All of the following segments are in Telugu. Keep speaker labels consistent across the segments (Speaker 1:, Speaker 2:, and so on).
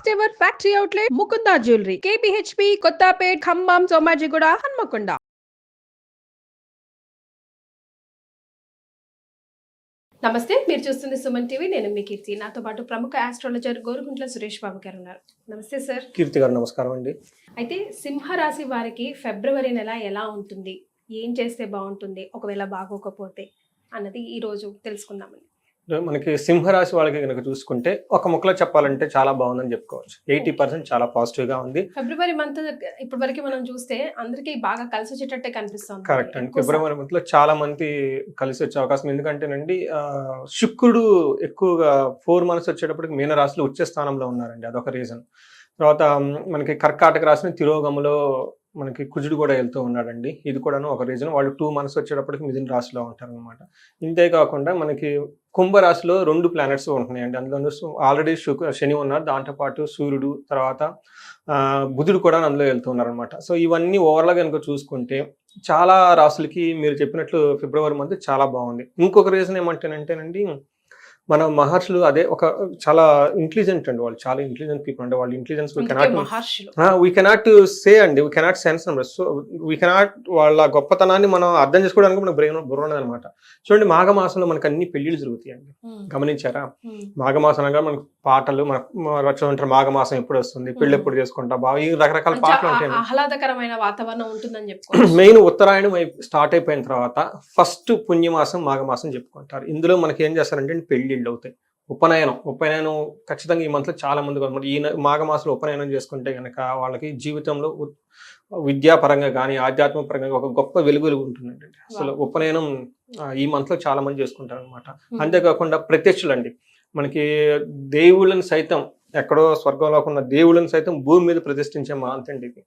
Speaker 1: First ever factory outlet Mukunda jewellery KPHB Kothapet Khammam Somajiguda Hanamkonda నమస్తే మీరు చూస్తుంది సుమన్ టీవీ. నేను మీ కీర్తి. నాతో పాటు ప్రముఖ ఆస్ట్రాలజర్ గోరుగుంట్ల సురేష్ బాబు గారు ఉన్నారు. నమస్తే సార్.
Speaker 2: కీర్తి గారు నమస్కారం అండి.
Speaker 1: అయితే సింహరాశి వారికి ఫిబ్రవరి నెల ఎలా ఉంటుంది? ఏం చేస్తే బాగుంటుంది? ఒకవేళ బాగోకపోతే అన్నది ఈ రోజు తెలుసుకుందామండి.
Speaker 2: మనకి సింహరాశి వాళ్ళకి కనుక చూసుకుంటే ఒక ముక్కలో చెప్పాలంటే చాలా బాగుందని చెప్పుకోవచ్చు. ఎయిటీ పర్సెంట్ చాలా పాజిటివ్గా ఉంది.
Speaker 1: ఫిబ్రవరి మంత్ ఇప్పటి వరకు మనం చూస్తే అందరికీ బాగా కలిసి వచ్చేటట్టే కనిపిస్తుంది.
Speaker 2: కరెక్ట్ అండి. ఫిబ్రవరి మంత్లో చాలా మంది కలిసి వచ్చే అవకాశం ఎందుకంటేనండి శుక్రుడు ఎక్కువగా ఫోర్ మంత్స్ వచ్చేటప్పటికి మీనరాశిలో ఉచ్చ స్థానంలో ఉన్నారండి. అదొక రీజన్. తర్వాత మనకి కర్కాటక రాశిని తిరోగములో మనకి కుజుడు కూడా వెళ్తూ ఉన్నాడండి. ఇది కూడాను ఒక రీజన్ వాళ్ళు టూ మంత్స్ వచ్చేటప్పటికి మిథున రాశిలో ఉంటారు అనమాట ఇంతే కాకుండా మనకి కుంభరాశిలో రెండు ప్లానెట్స్ ఉంటున్నాయండి. అందులో ఆల్రెడీ శుక్ర శని ఉన్నారు దాంతోపాటు సూర్యుడు తర్వాత బుధుడు కూడా అందులో వెళ్తున్నారు అనమాట సో ఇవన్నీ ఓవర్గా కనుక చూసుకుంటే చాలా రాసులకి మీరు చెప్పినట్లు ఫిబ్రవరి మంత్ చాలా బాగుంది. ఇంకొక రీజన్ ఏమంటేనంటేనండి మన మహర్షులు అదే ఒక చాలా ఇంటెలిజెంట్ అండి వాళ్ళు. చాలా ఇంటెలిజెంట్ పీపుల్ అంటే వాళ్ళు intelligence we cannot we cannot say అండి. We cannot sense so we cannot వాళ్ళ గొప్పతనాన్ని మనం అర్థం చేసుకోవడానికి మనకు బ్రెయిన్ బుర్ర అనమాట చూడండి మాఘమాసంలో మనకు అన్ని పెళ్ళిళ్ళు జరుగుతాయండి
Speaker 1: ఉమ్,
Speaker 2: గమనించారా? మాఘమాసం అనగా మనకు పాటలు మన చూడంటారు మాఘమాసం ఎప్పుడు వస్తుంది పెళ్ళి ఎప్పుడు చేసుకుంటా బాగా ఈ రకరకాల పాటలు ఉంటాయి
Speaker 1: ఆహ్లాదకరమైన వాతావరణం ఉంటుందని చెప్పుకోవచ్చు
Speaker 2: మెయిన్ ఉత్తరాయణం స్టార్ట్ అయిపోయిన తర్వాత ఫస్ట్ పుణ్యమాసం మాఘమాసం చెప్పుకుంటారు. ఇందులో మనకి ఏం చేస్తారంటే పెళ్ళిళ్ళు అవుతాయి. ఉపనయనం ఉపనయనం ఖచ్చితంగా ఈ మంత్లో చాలా మంది కొంతమంది ఈ మాఘమాసంలో ఉపనయనం చేసుకుంటే కనుక వాళ్ళకి జీవితంలో విద్యాపరంగా కానీ ఆధ్యాత్మిక పరంగా ఒక గొప్ప వెలుగు వెలుగు ఉంటుందండి. అసలు ఉపనయనం ఈ మంత్లో చాలా మంది చేసుకుంటారు అనమాట అంతేకాకుండా ప్రత్యక్షులు అండి మనకి దేవుళ్ళని సైతం ఎక్కడో స్వర్గంలో ఉన్న దేవుళ్ళని సైతం భూమి మీద ప్రతిష్ఠించే మాంత్ అండి ఇది.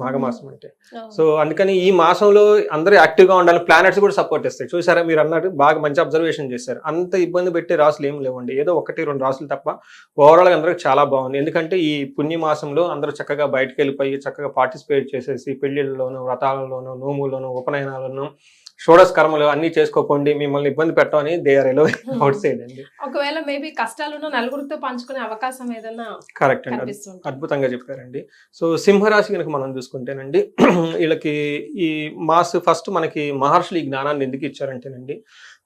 Speaker 2: మాఘమాసం అంటే. సో అందుకని ఈ మాసంలో అందరూ యాక్టివ్గా ఉండాలి ప్లానెట్స్ కూడా సపోర్ట్ ఇస్తాయి చూసారా మీరు అన్నట్టు బాగా మంచి అబ్జర్వేషన్ చేశారు. అంత ఇబ్బంది పెట్టే రాసులు ఏం లేవండి. ఏదో ఒకటి రెండు రాసులు తప్ప ఓవరాల్గా అందరికి చాలా బాగుంది. ఎందుకంటే ఈ పుణ్యమాసంలో అందరూ చక్కగా బయటకు వెళ్ళిపోయి చక్కగా పార్టిసిపేట్ చేసేసి పెళ్ళిళ్ళలోను వ్రతాలలోను నోములోను ఉపనయనాలను షోడస్ కర్మలు అన్ని చేసుకోకండి మిమ్మల్ని ఇబ్బంది పెట్టమని they are allow outside అండి.
Speaker 1: ఒకవేళ మేబీ కష్టాలున్న నలుగురితో పంచుకునే అవకాశం ఏదన్నా
Speaker 2: కరెక్ట్ అండి. అద్భుతంగా చెప్పారండి. సో సింహరాశి కనుక మనం చూసుకుంటేనండి వీళ్ళకి ఈ మాస్ ఫస్ట్ మనకి మహర్షులు ఈ జ్ఞానాన్ని ఎందుకు ఇచ్చారంటేనండి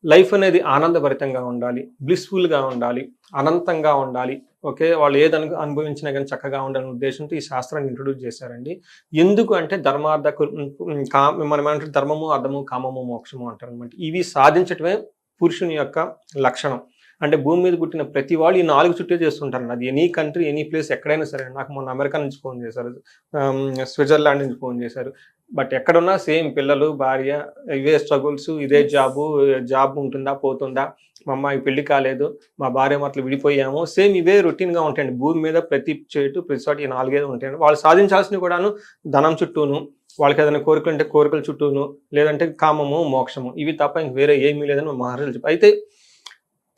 Speaker 2: లైఫ్ అనేది ఆనందభరితంగా ఉండాలి బ్లిస్ఫుల్గా ఉండాలి అనంతంగా ఉండాలి. ఓకే? వాళ్ళు ఏది అను అనుభవించినా కానీ చక్కగా ఉండాలనే ఉద్దేశంతో ఈ శాస్త్రాన్ని ఇంట్రొడ్యూస్ చేశారండి. ఎందుకు అంటే ధర్మార్థ కా మనం ధర్మము అర్థము కామము మోక్షము అంటారు అనమాట ఇవి సాధించటమే పురుషుని యొక్క లక్షణం. అంటే భూమి మీద పుట్టిన ప్రతి వాళ్ళు ఈ నాలుగు చుట్టే చేస్తుంటారు అది ఎనీ కంట్రీ ఎనీ ప్లేస్ ఎక్కడైనా సరే. నాకు మొన్న అమెరికా నుంచి ఫోన్ చేశారు. స్విట్జర్లాండ్ నుంచి ఫోన్ చేశారు. బట్ ఎక్కడున్నా సేమ్ పిల్లలు భార్య ఇవే స్ట్రగుల్స్ ఇదే జాబు జాబ్ ఉంటుందా పోతుందా? మా అమ్మాయి పెళ్ళి కాలేదు. మా భార్య మాటలు విడిపోయాము. సేమ్ ఇవే రొటీన్గా ఉంటాయండి. భూమి మీద ప్రతి చేటు ప్రతి చోట ఈ నాలుగైదు ఉంటాయండి. వాళ్ళు సాధించాల్సినవి కూడాను ధనం చుట్టూను వాళ్ళకి ఏదైనా కోరికలు అంటే కోరికల చుట్టూను లేదంటే కామము మోక్షము. ఇవి తప్ప ఇంక వేరే ఏమీ లేదని చెప్పారు. అయితే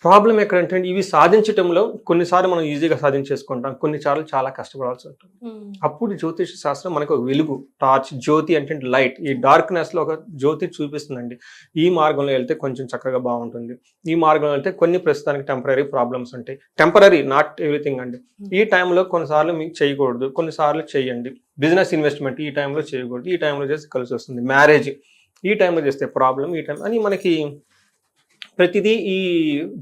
Speaker 2: ప్రాబ్లం ఎక్కడంటే ఇవి సాధించటంలో కొన్నిసార్లు మనం ఈజీగా సాధించేసుకుంటాం. కొన్నిసార్లు చాలా కష్టపడాల్సి ఉంటుంది.
Speaker 1: ఉమ్,
Speaker 2: అప్పుడు జ్యోతిష శాస్త్రం మనకు ఒక వెలుగు టార్చ్ జ్యోతి అంటే లైట్. ఈ డార్క్నెస్లో ఒక జ్యోతి చూపిస్తుందండి. ఈ మార్గంలో వెళ్తే కొంచెం చక్కగా బాగుంటుంది. ఈ మార్గంలో వెళ్తే కొన్ని ప్రస్తుతానికి టెంపరీ ప్రాబ్లమ్స్ ఉంటాయి. టెంపరీ నాట్ ఎవ్రీథింగ్ అండి. ఈ టైంలో కొన్నిసార్లు మీకు చేయకూడదు. కొన్నిసార్లు చేయండి. బిజినెస్ ఇన్వెస్ట్మెంట్ ఈ టైంలో చేయకూడదు. ఈ టైంలో చేస్తే కలిసి వస్తుంది. మ్యారేజ్ ఈ టైంలో చేస్తే ప్రాబ్లం ఈ టైం అని మనకి ప్రతిదీ ఈ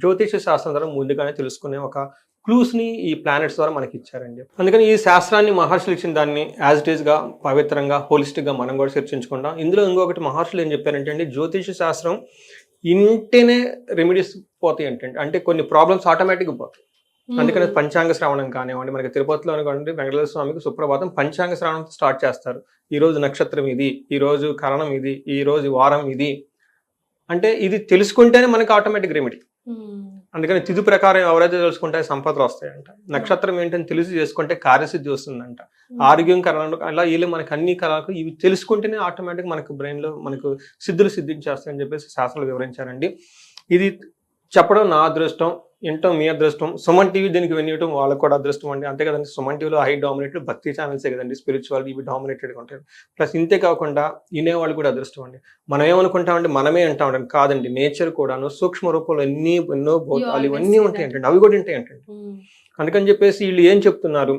Speaker 2: జ్యోతిష శాస్త్రం ద్వారా ముందుగానే తెలుసుకునే ఒక క్లూస్ని ఈ ప్లానెట్స్ ద్వారా మనకి ఇచ్చారండి అందుకని ఈ శాస్త్రాన్ని మహర్షులు ఇచ్చిన దాన్ని యాజ్ ఇట్ ఈస్గా పవిత్రంగా హోలిస్టిక్గా మనం కూడా చర్చించుకుంటాం. ఇందులో ఇంకొకటి మహర్షులు ఏం చెప్పారంటే అండి జ్యోతిష శాస్త్రం ఇంటేనే రెమెడీస్ పోతాయి అంటే అంటే కొన్ని ప్రాబ్లమ్స్ ఆటోమేటిక్గా పోతాయి. అందుకని పంచాంగ శ్రవణం కానివ్వండి మనకి తిరుపతిలో అనుకోండి వెంకటేశ్వర స్వామికి సుప్రభాతం పంచాంగ శ్రవణం స్టార్ట్ చేస్తారు. ఈ రోజు నక్షత్రం ఇది ఈ రోజు కరణం ఇది ఈ రోజు వారం ఇది అంటే ఇది తెలుసుకుంటేనే మనకి ఆటోమేటిక్ రెమెడీ
Speaker 1: ఉమ్,
Speaker 2: అందుకని తిథి ప్రకారం ఎవరైతే తెలుసుకుంటే సంపదలు వస్తాయంట. నక్షత్రం ఏంటని తెలిసి చేసుకుంటే కార్యసిద్ధి వస్తుందంట.
Speaker 1: ఉమ్,
Speaker 2: ఆరోగ్యం కరణం అలా వీళ్ళు మనకి అన్ని కళలకు ఇవి తెలుసుకుంటేనే ఆటోమేటిక్ మనకు బ్రెయిన్లో మనకు సిద్ధులు సిద్ధించేస్తాయని చెప్పేసి శాస్త్రాలు వివరించారండి. ఇది చెప్పడం నా అదృష్టం. వినటం మీ అదృష్టం. సుమన్ టీవీ దీనికి వినియటం వాళ్ళకు కూడా అదృష్టం అండి. అంతే కదండి సుమన్ టీవీలో హై డామినేటెడ్ భక్తి ఛానల్సే కదండి స్పిరిచువల్ ఇవి డామినేటెడ్గా ఉంటాయి. ప్లస్ ఇంతే కాకుండా వినేవాళ్ళు కూడా అదృష్టం అండి. మనం ఏమనుకుంటామంటే మనమే అంటామండి కాదండి నేచర్ కూడాను సూక్ష్మ రూపంలో ఎన్ని ఎన్నో భూతాలు ఇవన్నీ ఉంటాయి అంటే అవి కూడా ఉంటాయి అంటే అందుకని చెప్పేసి వీళ్ళు ఏం చెప్తున్నారు?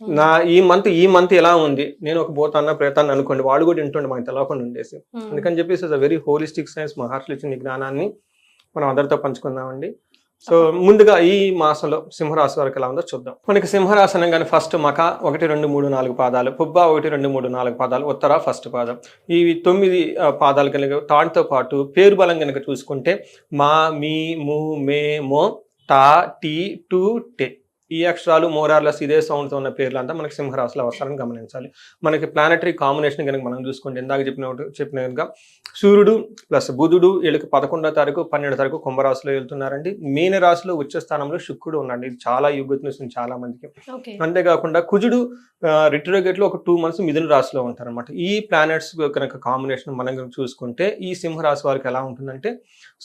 Speaker 2: నా ఈ మంత్ ఈ మంత్ ఎలా ఉంది? నేను ఒక పోతాన్న ప్రేతాన్ని అనుకోండి వాడు కూడా వింటుండే మనకి తెలవకుండా ఉండేసి. అందుకని చెప్పేసి వెరీ హోలిస్టిక్ సైన్స్ మహర్షులు ఇచ్చిన జ్ఞానాన్ని మనం అందరితో పంచుకుందామండి. సో ముందుగా ఈ మాసంలో సింహరాశి వరకు ఎలా ఉందో చూద్దాం. మనకి సింహరాశి అనగానే ఫస్ట్ మక ఒకటి రెండు మూడు నాలుగు పాదాలు. పుబ్బ ఒకటి రెండు మూడు నాలుగు పాదాలు. ఉత్తర ఫస్ట్ పాదం. ఈ తొమ్మిది పాదాలు కనుక తాటితో పాటు పేరు బలం కనుక చూసుకుంటే మా మీ ము మే మో టా టీ టు టే. ఈ అక్షరాలు మోరార్లెస్ ఇదే సౌండ్తో ఉన్న పేర్లు అంతా మనకి సింహరాశిలో వస్తారని గమనించాలి. మనకి ప్లానటరీ కాంబినేషన్ కనుక మనం చూసుకుంటే ఇందాక చెప్పిన చెప్పిన కనుక సూర్యుడు ప్లస్ బుధుడు వీళ్ళకి పదకొండో తారీఖు పన్నెండో తారీఖు కుంభరాశిలో వెళ్తున్నారండి. మీన రాశిలో ఉచ్చ స్థానంలో శుక్రుడు ఉన్నాడు. ఇది చాలా యుగత్నిస్తుంది చాలా మందికి. అంతేకాకుండా కుజుడు రిట్రోగేట్లో ఒక టూ మంత్స్ మిథున రాశిలో ఉంటారన్నమాట. ఈ ప్లానెట్స్ కనుక కాంబినేషన్ మనం చూసుకుంటే ఈ సింహరాశి వారికి ఎలా ఉంటుందంటే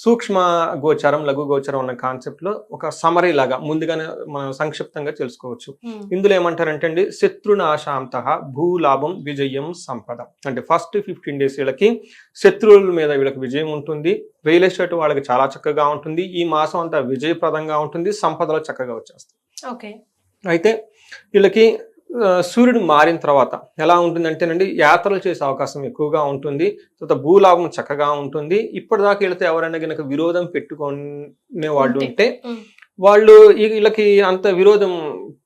Speaker 2: సూక్ష్మ గోచారం లఘు గోచారం అన్న కాన్సెప్ట్లో ఒక సమరీ లాగా ముందుగానే మనం సంక్షిప్తంగా తెలుసుకోవచ్చు.
Speaker 1: ఉమ్.
Speaker 2: ఇందులో ఏమంటారంటే అండి శత్రునాశాంత భూలాభం విజయం సంపద. అంటే ఫస్ట్ ఫిఫ్టీన్ డేస్ వీళ్ళకి శత్రువుల మీద వీళ్ళకి విజయం ఉంటుంది. రియల్ ఎస్టేట్ వాళ్ళకి చాలా చక్కగా ఉంటుంది. ఈ మాసం అంతా విజయప్రదంగా ఉంటుంది. సంపదలో చక్కగా వచ్చేస్తుంది
Speaker 1: ఓకే.
Speaker 2: అయితే వీళ్ళకి సూర్యుడు మారిన తర్వాత ఎలా ఉంటుందంటేనండి యాత్రలు చేసే అవకాశం ఎక్కువగా ఉంటుంది. తర్వాత భూలాభం చక్కగా ఉంటుంది. ఇప్పటిదాకా వీళ్ళతో ఎవరైనా కనుక విరోధం పెట్టుకునే వాళ్ళు
Speaker 1: ఉంటే.
Speaker 2: వాళ్ళు వీళ్ళకి అంత విరోధం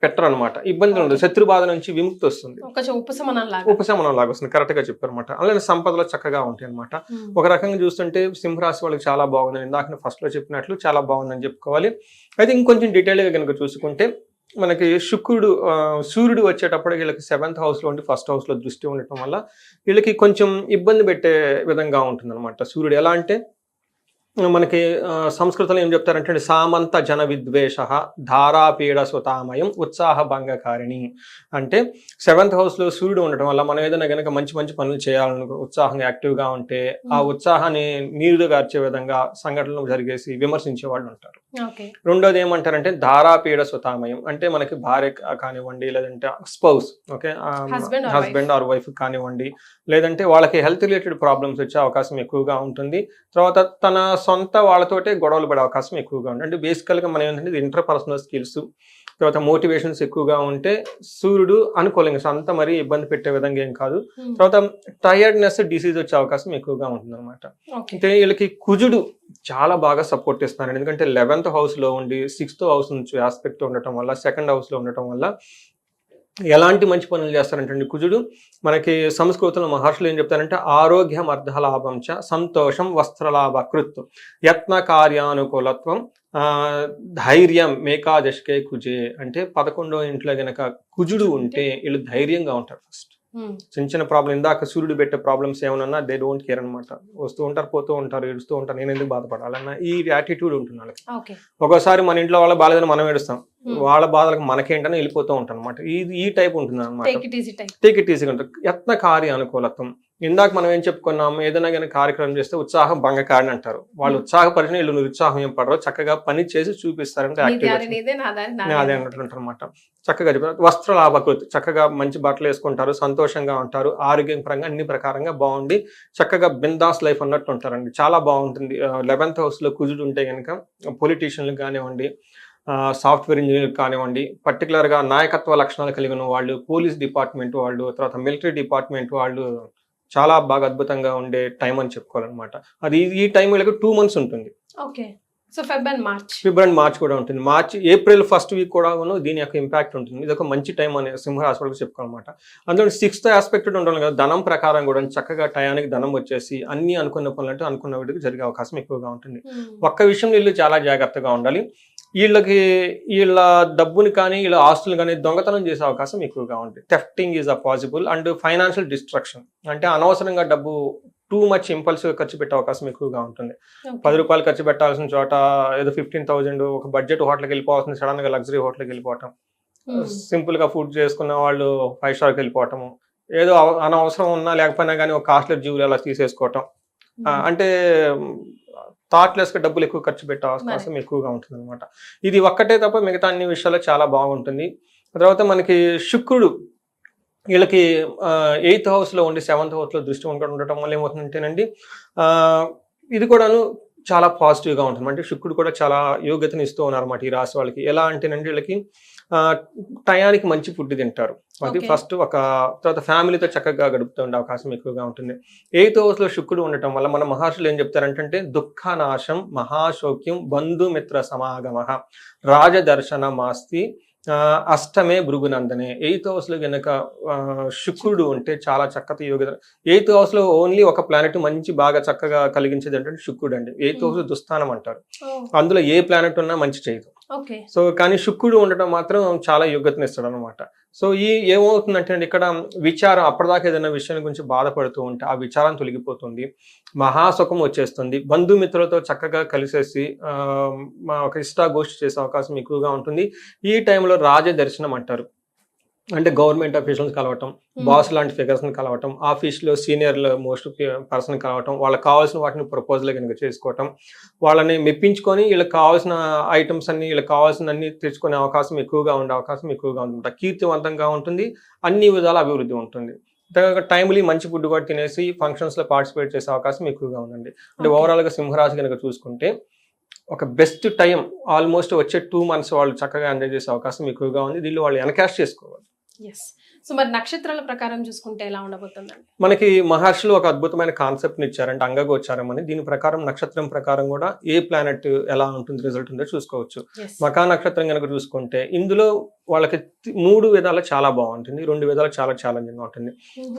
Speaker 2: పెట్టరు అనమాట ఇబ్బంది ఉండదు. శత్రు బాధ నుంచి విముక్తి వస్తుంది.
Speaker 1: ఉపశమనం లాగా
Speaker 2: ఉపశమనం లాగా వస్తుంది. కరెక్ట్గా చెప్పారు అనమాట అలానే సంపదలో చక్కగా ఉంటాయి అనమాట. ఒక రకంగా చూస్తుంటే సింహరాశి వాళ్ళకి చాలా బాగుంది ఇందాక ఫస్ట్లో చెప్పినట్లు చాలా బాగుందని చెప్పుకోవాలి. అయితే ఇంకొంచెం డీటెయిల్గా కనుక చూసుకుంటే మనకి శుక్రుడు సూర్యుడు వచ్చేటప్పుడు వీళ్ళకి సెవెంత్ హౌస్లో ఉండి ఫస్ట్ హౌస్లో దృష్టి ఉండటం వల్ల వీళ్ళకి కొంచెం ఇబ్బంది పెట్టే విధంగా ఉంటుంది అనమాట సూర్యుడు. ఎలా అంటే మనకి సంస్కృతంలో ఏం చెప్తారంటే సామంత జన విద్వేష ధారాపీడ సుతామయం ఉత్సాహ భంగకారిణి అంటే సెవెంత్ హౌస్లో సూర్యుడు ఉండటం వల్ల మనం ఏదైనా కనుక మంచి మంచి పనులు చేయాలను ఉత్సాహంగా యాక్టివ్గా ఉంటే ఆ ఉత్సాహాన్ని నీరు గార్చే విధంగా సంఘటనలు జరిగేసి విమర్శించే వాళ్ళు ఉంటారు. రెండోది ఏమంటారంటే ధారాపీడ సుతామయం అంటే మనకి భార్య కానివ్వండి లేదంటే spouse okay husband or wife కానివ్వండి లేదంటే వాళ్ళకి హెల్త్ రిలేటెడ్ ప్రాబ్లమ్స్ వచ్చే అవకాశం ఎక్కువగా ఉంటుంది. తర్వాత తన సొంత వాళ్ళతోటే గొడవలు పడే అవకాశం ఎక్కువగా ఉంటుంది. అంటే బేసికల్గా మనం ఏంటంటే ఇంటర్ పర్సనల్ స్కిల్స్ తర్వాత మోటివేషన్స్ ఎక్కువగా ఉంటే సూర్యుడు అనుకూలంగా సొంత మరీ ఇబ్బంది పెట్టే విధంగా ఏం కాదు.
Speaker 1: ఉమ్.
Speaker 2: తర్వాత టైర్డ్నెస్ డిసీజ్ వచ్చే అవకాశం ఎక్కువగా ఉంటుంది అనమాట వీళ్ళకి కుజుడు చాలా బాగా సపోర్ట్ ఇస్తున్నారు ఎందుకంటే లెవెన్త్ హౌస్లో ఉండి సిక్స్త్ హౌస్ నుంచి ఆస్పెక్ట్ ఉండటం వల్ల సెకండ్ హౌస్లో ఉండటం వల్ల ఎలాంటి మంచి పనులు చేస్తారంటే కుజుడు? మనకి సంస్కృతంలో మహర్షులు ఏం చెప్తారంటే ఆరోగ్యం అర్ధలాభం చ సంతోషం వస్త్రలాభ కృత్ యత్న కార్యానుకూలత్వం ధైర్యం మేకాదశకే కుజే. అంటే పదకొండో ఇంట్లో గనక కుజుడు ఉంటే వీళ్ళు ధైర్యంగా ఉంటారు ఫస్ట్. చిన్న చిన్న ప్రాబ్లం ఇందాక సూర్యుడు పెట్టే ప్రాబ్లమ్స్ ఏమన్నా దే డోంట్ కేర్ అనమాట వస్తూ ఉంటారు పోతూ ఉంటారు ఏడుస్తూ ఉంటారు నేను ఎందుకు బాధపడాలన్న ఈ యాటిట్యూడ్ ఉంటుంది వాళ్ళకి. ఒక్కోసారి మన ఇంట్లో వాళ్ళ బాధలేదని మనం ఏడుస్తాం.
Speaker 1: Hmm.
Speaker 2: వాళ్ళ బాధలకు మనకేంటని వెళ్ళిపోతూ ఉంటాం అనమాట ఈ ఈ టైప్ ఉంటుంది అనమాట
Speaker 1: టేక్ ఇట్
Speaker 2: ఈజీగా ఉంటుంది. యత్న కార్య అనుకూలత్వం. ఇందాక మనం ఏం చెప్పుకున్నాం? ఏదైనా కానీ కార్యక్రమం చేస్తే ఉత్సాహం భంగకారిని అంటారు. వాళ్ళు
Speaker 1: Hmm.
Speaker 2: ఉత్సాహపరిచిన వీళ్ళు నిరుత్సాహం ఏం పడరు. చక్కగా పని చేసి చూపిస్తారంటే అదే అన్నట్టు అనమాట చక్కగా చెప్పారు వస్త్ర లాభకృతి. చక్కగా మంచి బట్టలు వేసుకుంటారు సంతోషంగా ఉంటారు ఆరోగ్యం పరంగా అన్ని ప్రకారంగా బాగుండి చక్కగా బిందాస్ లైఫ్ అన్నట్టు ఉంటారండి చాలా బాగుంటుంది. లెవెన్త్ హౌస్లో కుజుడు ఉంటే కనుక పొలిటీషియన్లు కానివ్వండి సాఫ్ట్వేర్ ఇంజనీర్ కానివ్వండి పర్టికులర్గా నాయకత్వ లక్షణాలు కలిగిన వాళ్ళు పోలీస్ డిపార్ట్మెంట్ వాళ్ళు తర్వాత మిలిటరీ డిపార్ట్మెంట్ వాళ్ళు చాలా బాగా అద్భుతంగా ఉండే టైం అని చెప్పుకోవాలన్నమాట. అది ఈ- టైం వీళ్ళకి టూ మంత్స్ ఉంటుంది.
Speaker 1: Okay. So Feb and March.
Speaker 2: February March కూడా ఉంటుంది. మార్చ్ ఏప్రిల్ ఫస్ట్ వీక్ కూడా దీని యొక్క ఇంపాక్ట్ ఉంటుంది. ఇది ఒక మంచి టైం అనే సింహరాశి వాళ్ళకి చెప్పుకోవాలన్నమాట. అందులో సిక్స్త్ ఆస్పెక్ట్ ఉండాలి కదా. ధనం ప్రకారం కూడా చక్కగా టయానికి ధనం వచ్చేసి అన్ని అనుకున్న పనులు అంటే అనుకున్న వీటికి జరిగే అవకాశం ఎక్కువగా ఉంటుంది. ఒక్క విషయం వీళ్ళు చాలా జాగ్రత్తగా ఉండాలి. వీళ్ళకి వీళ్ళ డబ్బుని కానీ వీళ్ళ ఆస్తులు కానీ దొంగతనం చేసే అవకాశం ఎక్కువగా ఉంటుంది thefting is a possible and financial destruction అంటే అనవసరంగా డబ్బు టూ మచ్ ఇంపల్సివ్ ఖర్చు పెట్టే అవకాశం ఎక్కువగా ఉంటుంది. పది రూపాయలు ఖర్చు పెట్టాల్సిన చోట ఏదో ఫిఫ్టీన్ థౌసండ్ ఒక బడ్జెట్ హోటల్కి వెళ్ళిపోవాల్సింది సడన్గా లగ్జరీ హోటల్కి వెళ్ళిపోవటం.
Speaker 1: ఉమ్.
Speaker 2: సింపుల్గా ఫుడ్ చేసుకున్న వాళ్ళు ఫైవ్ స్టార్కి వెళ్ళిపోవటము ఏదో అనవసరం ఉన్నా లేకపోయినా కానీ ఒక కాస్ట్లీ జీవులు అలా తీసేసుకోవటం. ఆ, అంటే థాట్లెస్గా డబ్బులు ఎక్కువ ఖర్చు పెట్టే అవకాశం ఎక్కువగా ఉంటుంది అనమాట ఇది ఒక్కటే తప్ప మిగతా అన్ని విషయాల్లో చాలా బాగుంటుంది. తర్వాత మనకి శుక్రుడు వీళ్ళకి ఎయిత్ హౌస్లో ఉండి సెవెంత్ హౌస్లో దృష్టి ఉండటం వల్ల ఏమవుతుందంటేనండి ఆ, ఇది కూడాను చాలా పాజిటివ్గా ఉంటుంది అంటే శుక్రుడు కూడా చాలా యోగ్యతను ఇస్తూ ఉన్నారు అన్నమాట ఈ రాశి వాళ్ళకి. ఎలా అంటేనండి వీళ్ళకి టయానికి మంచి ఫుడ్ తింటారు. అది. ఫస్ట్ ఒక తర్వాత ఫ్యామిలీతో చక్కగా గడుపుతూ ఉండే అవకాశం ఎక్కువగా ఉంటుంది. ఎయిత్ హౌస్లో శుక్రుడు ఉండటం వల్ల మన మహర్షులు ఏం చెప్తారంటే దుఃఖనాశం మహాశోక్యం బంధుమిత్ర సమాగమ రాజదర్శన మాస్తి అష్టమే భృగునందనే. ఎయిత్ హౌస్లో గనక ఆ, శుక్రుడు ఉంటే చాలా చక్కటి యోగ్యత. ఎయిత్ హౌస్లో ఓన్లీ ఒక ప్లానెట్ మంచి బాగా చక్కగా కలిగించేది అంటే శుక్రుడు అండి ఎయిత్ హౌస్ దుస్థానం అంటారు. అందులో ఏ ప్లానెట్ ఉన్నా మంచి చేయదు. సో కానీ శుక్రుడు ఉండటం మాత్రం చాలా యోగ్యతనిస్తాడు అనమాట సో ఈ ఏమవుతుందంటే ఇక్కడ విచారం అప్పటిదాకా ఏదైనా విషయం గురించి బాధపడుతూ ఉంటే ఆ విచారం తొలగిపోతుంది. మహాసుఖం వచ్చేస్తుంది. బంధుమిత్రులతో చక్కగా కలిసేసి మా ఒక ఇష్టాగోష్ఠి చేసే అవకాశం ఎక్కువగా ఉంటుంది. ఈ టైంలో రాజ దర్శనం అంటారు. అంటే గవర్నమెంట్ అఫీషియల్స్ కలవటం బాస్ లాంటి ఫిగర్స్ని కలవటం ఆఫీస్లో సీనియర్ మోస్ట్ పర్సన్ కలవటం వాళ్ళకి కావాల్సిన వాటిని ప్రపోజల్ కనుక చేసుకోవటం వాళ్ళని మెప్పించుకొని వీళ్ళకి కావాల్సిన ఐటమ్స్ అన్ని వీళ్ళకి కావాల్సిన అన్ని తెచ్చుకునే అవకాశం ఎక్కువగా ఉండే అవకాశం ఎక్కువగా ఉంటుంది కీర్తివంతంగా ఉంటుంది అన్ని విధాల అభివృద్ధి ఉంటుంది. టైమ్లీ మంచి ఫుడ్ కూడా తినేసి ఫంక్షన్స్లో పార్టిసిపేట్ చేసే అవకాశం ఎక్కువగా ఉందండి. అంటే
Speaker 1: Okay.
Speaker 2: ఓవరాల్గా సింహరాశి కనుక చూసుకుంటే ఒక బెస్ట్ టైం ఆల్మోస్ట్ వచ్చే టూ మంత్స్ వాళ్ళు చక్కగా ఎంజాయ్ చేసే అవకాశం ఎక్కువగా ఉంది. దీనిలో వాళ్ళు ఎన్కాష్ చేసుకోవాలి.
Speaker 1: ఎస్ సో మరి నక్షత్రాల ప్రకారం చూసుకుంటే ఎలా ఉండబోతుందండి?
Speaker 2: మనకి మహర్షులు ఒక అద్భుతమైన కాన్సెప్ట్ ఇచ్చారంటే అంగగోచారం అని. దీని ప్రకారం నక్షత్రం ప్రకారం కూడా ఏ ప్లానెట్ ఎలా ఉంటుంది రిజల్ట్ ఉందో చూసుకోవచ్చు. మకా నక్షత్రం కనుక చూసుకుంటే ఇందులో వాళ్ళకి మూడు విధాలు చాలా బాగుంటుంది. రెండు విధాలు చాలా ఛాలెంజింగ్ ఉంటుంది.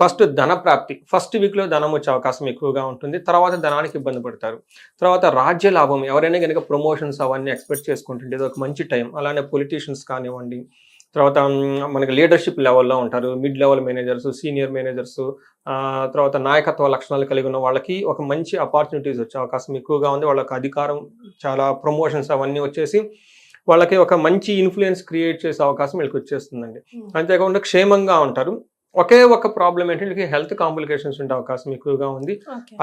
Speaker 2: ఫస్ట్ ధన ప్రాప్తి. ఫస్ట్ వీక్లో ధనం వచ్చే అవకాశం ఎక్కువగా ఉంటుంది. తర్వాత ధనానికి ఇబ్బంది పడతారు. తర్వాత రాజ్య లాభం. ఎవరైనా కనుక ప్రమోషన్స్ అవన్నీ ఎక్స్పెక్ట్ చేసుకుంటుంటే ఇది ఒక మంచి టైం అలానే పొలిటీషియన్స్ కానివ్వండి తర్వాత మనకి లీడర్షిప్ లెవెల్లో ఉంటారు. Mid level managers senior managers తర్వాత నాయకత్వ లక్షణాలు కలిగి ఉన్న వాళ్ళకి ఒక మంచి ఆపర్చునిటీస్ వచ్చే అవకాశం ఎక్కువగా ఉంది. వాళ్ళకి అధికారం చాలా ప్రమోషన్స్ అవన్నీ వచ్చేసి వాళ్ళకి ఒక మంచి ఇన్ఫ్లుయెన్స్ క్రియేట్ చేసే అవకాశం వీళ్ళకి వచ్చేస్తుందండి. అంతేకాకుండా క్షేమంగా ఉంటారు. ఒకే ఒక ప్రాబ్లం ఏంటంటే హెల్త్ కాంప్లికేషన్స్ ఉండే అవకాశం ఎక్కువగా ఉంది.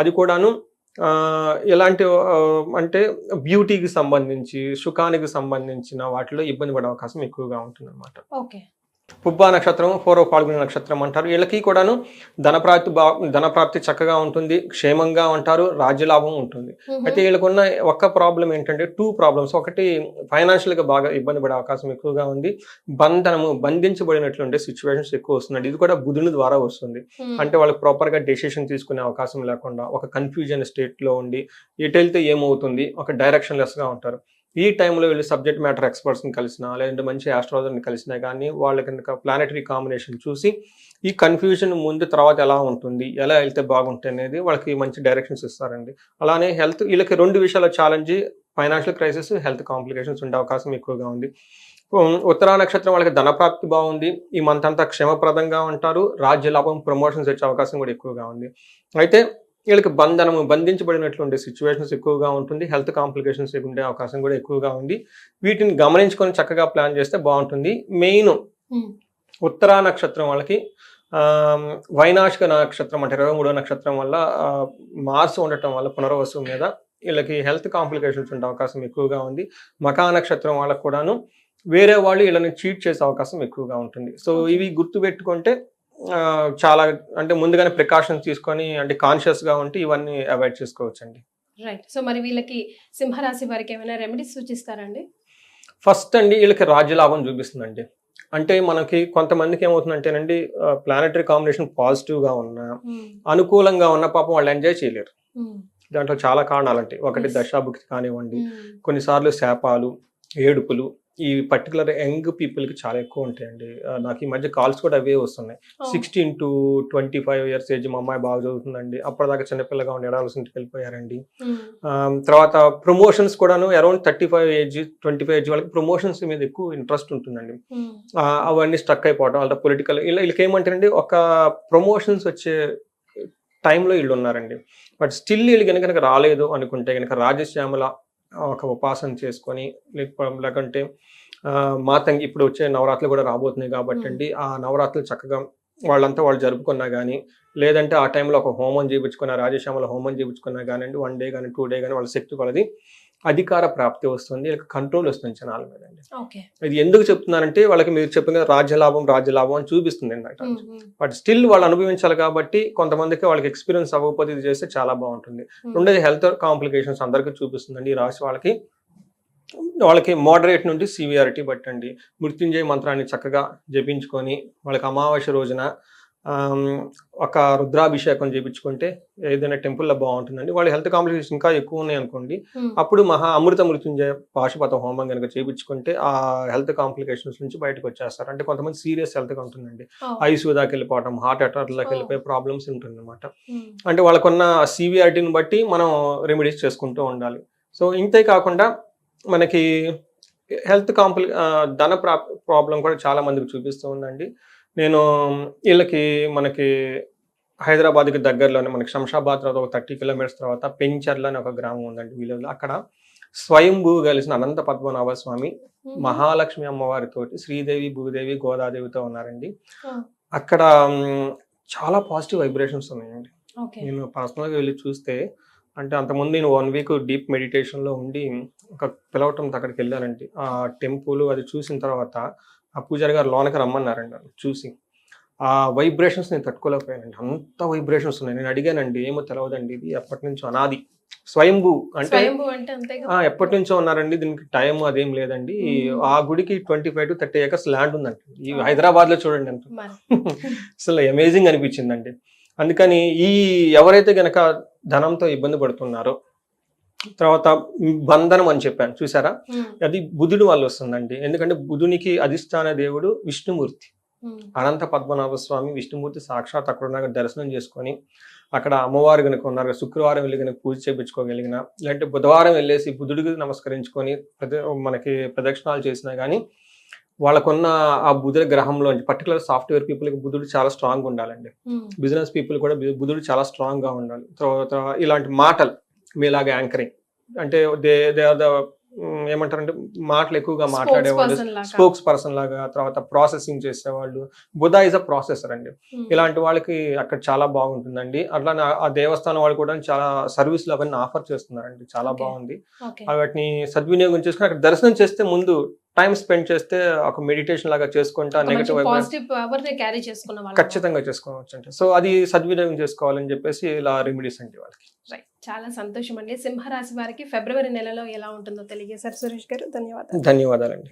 Speaker 2: అది కూడాను ఎలాంటి అంటే బ్యూటీకి సంబంధించి సుఖానికి సంబంధించిన వాటిలో ఇబ్బంది పడే అవకాశం ఎక్కువగా ఉంటుంది అనమాట
Speaker 1: ఓకే.
Speaker 2: పుబ్బా నక్షత్రం పూర్వ పాల్గొనే నక్షత్రం అంటారు. వీళ్ళకి కూడాను ధనప్రాప్తి బా ధనప్రాప్తి చక్కగా ఉంటుంది క్షేమంగా ఉంటారు రాజ్యలాభం ఉంటుంది. అయితే వీళ్ళకున్న ఒక్క ప్రాబ్లం ఏంటంటే టూ ప్రాబ్లమ్స్. ఒకటి ఫైనాన్షియల్గా బాగా ఇబ్బంది పడే అవకాశం ఎక్కువగా ఉంది. బంధనము బంధించబడినట్లుండే సిచ్యువేషన్స్ ఎక్కువ వస్తున్నాయి. ఇది కూడా బుధుని ద్వారా వస్తుంది. అంటే వాళ్ళకి ప్రాపర్గా డెసిషన్ తీసుకునే అవకాశం లేకుండా ఒక కన్ఫ్యూజన్ స్టేట్లో ఉండి ఎటు వెళ్తే ఏమవుతుంది? ఒక డైరెక్షన్ లెస్గా ఉంటారు. ఈ టైంలో వీళ్ళు సబ్జెక్ట్ మ్యాటర్ ఎక్స్పర్ట్స్ని కలిసినా లేదంటే మంచి ఆస్ట్రాలజర్ని కలిసినా కానీ వాళ్ళకి ప్లానెటరీ ప్లానటరీ కాంబినేషన్ చూసి ఈ కన్ఫ్యూజన్ ముందు తర్వాత ఎలా ఉంటుంది ఎలా వెళ్తే బాగుంటుంది అనేది వాళ్ళకి మంచి డైరెక్షన్స్ ఇస్తారండి. అలానే హెల్త్ వీళ్ళకి రెండు విషయాల challenge financial crisis health complications ఉండే అవకాశం ఎక్కువగా ఉంది. ఉత్తరా నక్షత్రం వాళ్ళకి ధనప్రాప్తి బాగుంది. ఈ మంత్ అంతా క్షేమప్రదంగా ఉంటారు. రాజ్య లాభం ప్రమోషన్స్ వచ్చే అవకాశం కూడా ఎక్కువగా ఉంది. అయితే వీళ్ళకి బంధనము బంధించబడినట్లు ఉండే సిచ్యువేషన్స్ ఎక్కువగా ఉంటుంది. హెల్త్ కాంప్లికేషన్స్ ఉండే అవకాశం కూడా ఎక్కువగా ఉంది. వీటిని గమనించుకొని చక్కగా ప్లాన్ చేస్తే బాగుంటుంది. మెయిన్ ఉత్తరా నక్షత్రం వాళ్ళకి ఆ, వైనాశిక నక్షత్రం అంటే ఇరవై మూడో నక్షత్రం వల్ల మార్స్ ఉండటం వల్ల పునర్వసు మీద వీళ్ళకి హెల్త్ కాంప్లికేషన్స్ ఉండే అవకాశం ఎక్కువగా ఉంది. మకా నక్షత్రం వాళ్ళకు కూడాను వేరే వాళ్ళు వీళ్ళని చీట్ చేసే అవకాశం ఎక్కువగా ఉంటుంది. సో. ఇవి గుర్తు పెట్టుకుంటే ఆ, చాలా అంటే ముందుగానే ప్రికాషన్స్ తీసుకొని అంటే కాన్షియస్గా ఉంటే ఇవన్నీ అవాయిడ్ చేసుకోవచ్చు అండి
Speaker 1: రైట్ సో మరి వీళ్ళకి సింహరాశి వారికి ఏమైనా రెమెడీస్ సూచిస్తారండి
Speaker 2: ఫస్ట్ అండి వీళ్ళకి రాజ్యలాభం చూపిస్తుందండి. అంటే మనకి కొంతమందికి ఏమవుతుందంటేనండి ప్లానటరీ కాంబినేషన్ పాజిటివ్గా ఉన్నా అనుకూలంగా ఉన్న పాపం వాళ్ళు ఎంజాయ్ చేయలేరు. దాంట్లో చాలా కారణాలు ఉంటాయి ఒకటి. దశాభుక్తి కానివ్వండి కొన్నిసార్లు శాపాలు ఏడుపులు ఈ పర్టికులర్ యంగ్ పీపుల్కి చాలా ఎక్కువ ఉంటాయండి. నాకు ఈ మధ్య కాల్స్ కూడా అవే వస్తున్నాయి. Sixteen to twenty five years age మా అమ్మాయి బాగా చదువుతుందండి. అప్పటిదాకా చిన్నపిల్లగా ఉండి ఎడాల్సి ఇంటికి వెళ్ళిపోయారండి. తర్వాత ప్రమోషన్స్ కూడాను around thirty five age twenty five age వాళ్ళకి ప్రమోషన్స్ మీద ఎక్కువ ఇంట్రెస్ట్ ఉంటుందండి. అవన్నీ స్టక్ అయిపోవడం వాళ్ళ పొలిటికల్ ఇలా వీళ్ళకి ఏమంటారండి? ఒక ప్రమోషన్స్ వచ్చే టైంలో వీళ్ళు ఉన్నారండి. బట్ స్టిల్ వీళ్ళు కనుక రాలేదు అనుకుంటే కనుక రాజశ్యామల ఒక ఉపాసన చేసుకొని లేక- లేకుంటే మాతంగి ఇప్పుడు వచ్చే నవరాత్రులు కూడా రాబోతున్నాయి కాబట్టి అండి ఆ నవరాత్రులు చక్కగా వాళ్ళంతా వాళ్ళు జరుపుకున్నా కానీ లేదంటే ఆ టైంలో ఒక హోమం చేయించుకున్న రాజశ్యామల హోమం చేయించుకున్నా కానివ్వండి వన్ డే కానీ టూ డే కానీ వాళ్ళ శక్తి కొలది అధికార ప్రాప్తి వస్తుంది కంట్రోల్ వస్తుంది జనాల మీద అండి ఇది ఎందుకు చెప్తున్నానంటే వాళ్ళకి మీరు చెప్పిన రాజ్యలాభం రాజ్యలాభం అని చూపిస్తుంది అన్నమాట బట్ స్టిల్ వాళ్ళు అనుభవించాలి కాబట్టి కొంతమందికి వాళ్ళకి ఎక్స్పీరియన్స్ అవ్వకపోతే ఇది చేస్తే చాలా బాగుంటుంది. రెండోది హెల్త్ కాంప్లికేషన్స్ అందరికీ చూపిస్తుందండి. ఈ రాశి వాళ్ళకి వాళ్ళకి మోడరేట్ నుండి సివియారిటీ బట్టండి. మృత్యుంజయ మంత్రాన్ని చక్కగా జపించుకొని వాళ్ళకి అమావాస్య రోజున ఒక రుద్రాభిషేకం చేయించుకుంటే ఏదైనా టెంపుల్లో బాగుంటుందండి వాళ్ళ హెల్త్ కాంప్లికేషన్స్ ఇంకా ఎక్కువ ఉన్నాయి అనుకోండి. అప్పుడు మహా అమృత మృత్యుంజయ పాశుపత హోమం కనుక చేయించుకుంటే ఆ హెల్త్ కాంప్లికేషన్స్ నుంచి బయటకు వచ్చేస్తారు అంటే కొంతమంది సీరియస్ హెల్త్గా ఉంటుందండి
Speaker 1: ఓ.
Speaker 2: ఐసీయూ దాకా వెళ్ళిపోవడం హార్ట్ అటాక్ దాకా
Speaker 1: Oh.
Speaker 2: వెళ్ళిపోయే ప్రాబ్లమ్స్ ఉంటుంది అనమాట
Speaker 1: ఉమ్.
Speaker 2: అంటే వాళ్ళకున్న సివియారిటీని బట్టి మనం రెమెడీస్ చేసుకుంటూ ఉండాలి సో ఇంతే కాకుండా మనకి హెల్త్ కాంప్లి ధన ప్రా ప్రాబ్లం కూడా చాలా మందికి చూపిస్తూ ఉందండి నేను వీళ్ళకి మనకి హైదరాబాద్కి దగ్గరలోనే మనకి శంషాబాద్ తర్వాత ఒక థర్టీ కిలోమీటర్స్ తర్వాత పెంచర్ల అని ఒక గ్రామం ఉందండి విలేజ్లో అక్కడ స్వయంభూ కలిసిన అనంత పద్మనాభ స్వామి. మహాలక్ష్మి అమ్మవారితోటి శ్రీదేవి భూదేవి గోదాదేవితో ఉన్నారండి. అక్కడ చాలా పాజిటివ్ వైబ్రేషన్స్ ఉన్నాయండి. నేను పర్సనల్గా వెళ్ళి చూస్తే అంటే అంతకుముందు నేను వన్ వీక్ డీప్ మెడిటేషన్లో ఉండి ఒక పిలవటంతో అక్కడికి వెళ్ళానండి. ఆ టెంపుల్ అది చూసిన తర్వాత ఆ పూజారి గారు లోనకి రమ్మన్నారండి నన్ను చూసి. ఆ వైబ్రేషన్స్ నేను తట్టుకోలేకపోయానండి. అంత వైబ్రేషన్స్ ఉన్నాయి. నేను అడిగానండి ఏమో తెలియదండి ఇది ఎప్పటి నుంచో అనాది. స్వయంభూ అంటే
Speaker 1: అంటే
Speaker 2: ఎప్పటి నుంచో ఉన్నారండి దీనికి టైం అదేం లేదండి. ఆ గుడికి twenty five to thirty acres land ఉందండి ఈ. హైదరాబాద్లో చూడండి
Speaker 1: మరి.
Speaker 2: అసలు అమేజింగ్ అనిపించిందండి. అందుకని ఈ ఎవరైతే గనక ధనంతో ఇబ్బంది పడుతున్నారో తర్వాత బంధనం అని చెప్పాను చూసారా. అది బుధుడు వల్ల వస్తుందండి ఎందుకంటే బుధునికి అధిష్టాన దేవుడు విష్ణుమూర్తి. అనంత పద్మనాభ స్వామి విష్ణుమూర్తి సాక్షాత్ అక్కడ ఉన్న దర్శనం చేసుకొని అక్కడ అమ్మవారు కనుక ఉన్నారు శుక్రవారం వెళ్ళి కనుక పూజ చేయించుకోగలిగిన లేదంటే బుధవారం వెళ్ళేసి బుధుడికి నమస్కరించుకొని ప్రద మనకి ప్రదక్షిణాలు చేసినా కానీ వాళ్ళకున్న ఆ బుధుల గ్రహంలో పర్టికులర్ సాఫ్ట్వేర్ పీపుల్కి బుధుడు చాలా స్ట్రాంగ్ ఉండాలండి. బిజినెస్ పీపుల్ కూడా బుధుడు చాలా స్ట్రాంగ్గా ఉండాలి తర్వాత ఇలాంటి మాటలు మీలాగా యాంకరింగ్. అంటే దే దే ఆర్ ద ఏమంటారంటే మాటలు ఎక్కువగా మాట్లాడేవాళ్ళు. స్పోక్స్ పర్సన్ లాగా తర్వాత ప్రాసెసింగ్ చేసేవాళ్ళు. బుధ ఇస్ అ ప్రాసెసర్ అండి.
Speaker 1: ఉమ్.
Speaker 2: ఇలాంటి వాళ్ళకి అక్కడ చాలా బాగుంటుందండి. అట్లానే ఆ- దేవస్థానం వాళ్ళు కూడా చాలా సర్వీసులు అవన్నీ ఆఫర్ చేస్తున్నారండి. చాలా. బాగుంది. వాటిని సద్వినియోగం చేసుకుని అక్కడ దర్శనం చేస్తే ముందు టైం స్పెండ్ చేస్తే ఒక మెడిటేషన్ లాగా చేసుకుంటా నెగటివ్ ఖచ్చితంగా చేసుకోవచ్చు అంటే సో అది సద్వినియోగం చేసుకోవాలని చెప్పేసి ఇలా రెమెడీస్ అంటే వాళ్ళకి.
Speaker 1: చాలా సంతోషం అండి సింహరాశి వారికి ఫిబ్రవరి నెలలో ఎలా ఉంటుందో తెలియజేశారు సురేష్ గారు. ధన్యవాదాలు.
Speaker 2: ధన్యవాదాలండి.